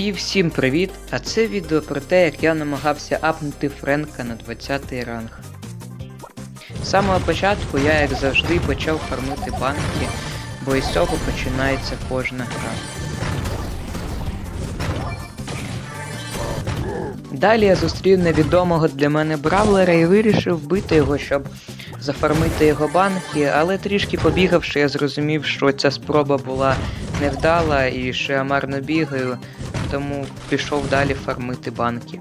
І всім привіт! А це відео про те, як я намагався апнути Френка на 20 ранг. З самого початку я, як завжди, почав фармити банки, бо із цього починається кожна гра. Далі я зустрів невідомого для мене бравлера і вирішив вбити його, щоб зафармити його банки, але трішки побігавши, я зрозумів, що ця спроба була невдала і що я марно бігаю, тому пішов далі фармити банки.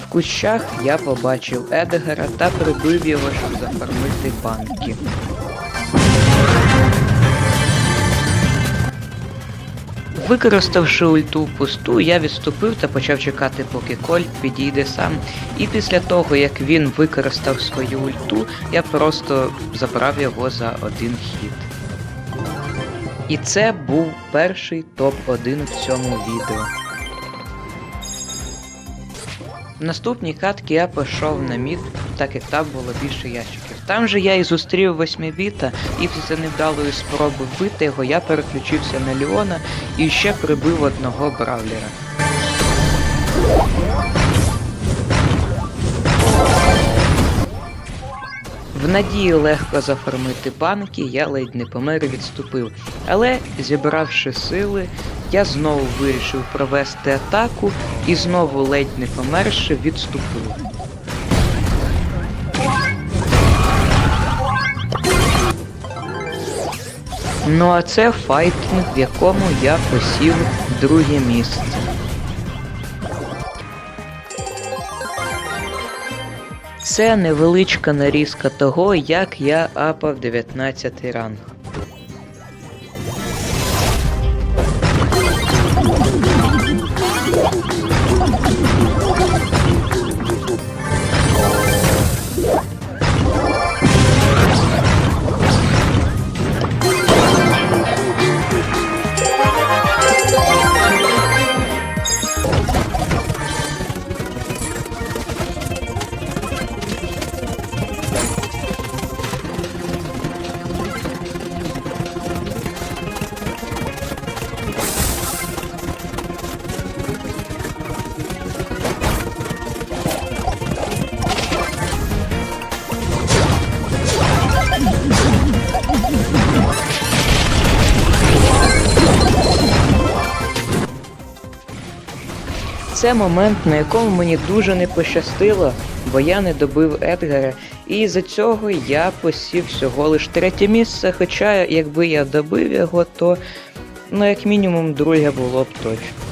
В кущах я побачив Едгара та прибив його, щоб зафармити банки. Використавши ульту пусту, я відступив та почав чекати, поки Кольт підійде сам. І після того, як він використав свою ульту, я просто забрав його за один хід. І це був перший топ-1 в цьому відео. В наступній катці я пішов на мід, так як там було більше ящиків. Там же я і зустрів 8-біта, і після невдалої спроби вбити його я переключився на Леона і ще прибив одного бравлера. В надії легко зафармити банки, я ледь не помер і відступив. Але, зібравши сили, я знову вирішив провести атаку і знову ледь не померши відступив. Ну а це файтинг, в якому я посів друге місце. Це невеличка нарізка того, як я апав 19 ранг. Це момент, на якому мені дуже не пощастило, бо я не добив Едгара, і за цього я посів всього лиш третє місце, хоча якби я добив його, то ну як мінімум друге було б точно.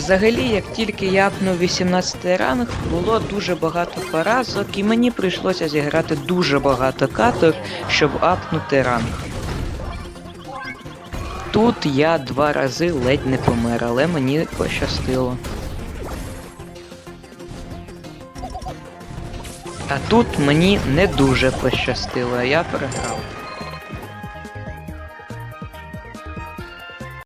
Взагалі, як тільки я апнув 18 ранг, було дуже багато поразок, і мені прийшлося зіграти дуже багато каток, щоб апнути ранг. Тут я два рази ледь не помер, але мені пощастило. А тут мені не дуже пощастило, я програв.